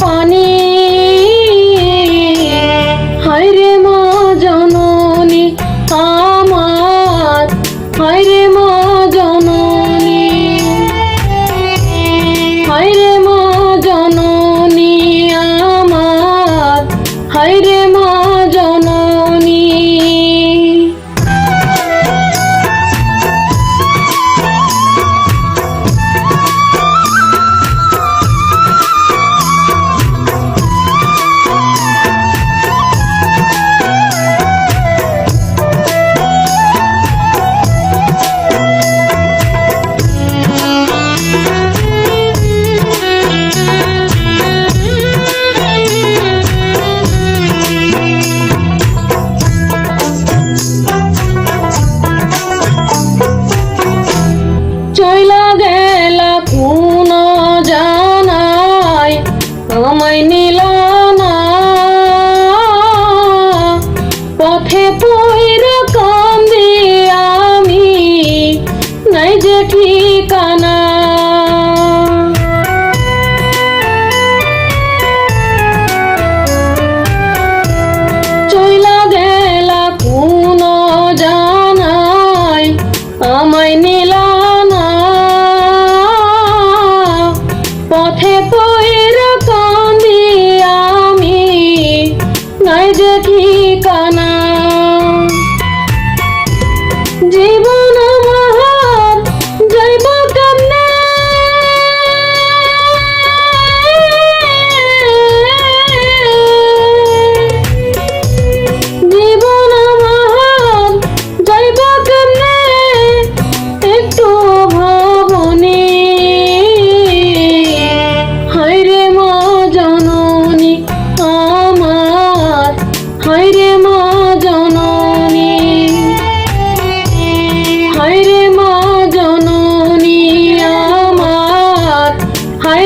পানি। হায়রে মা জননী আমার। হায়রে মা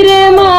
রে মা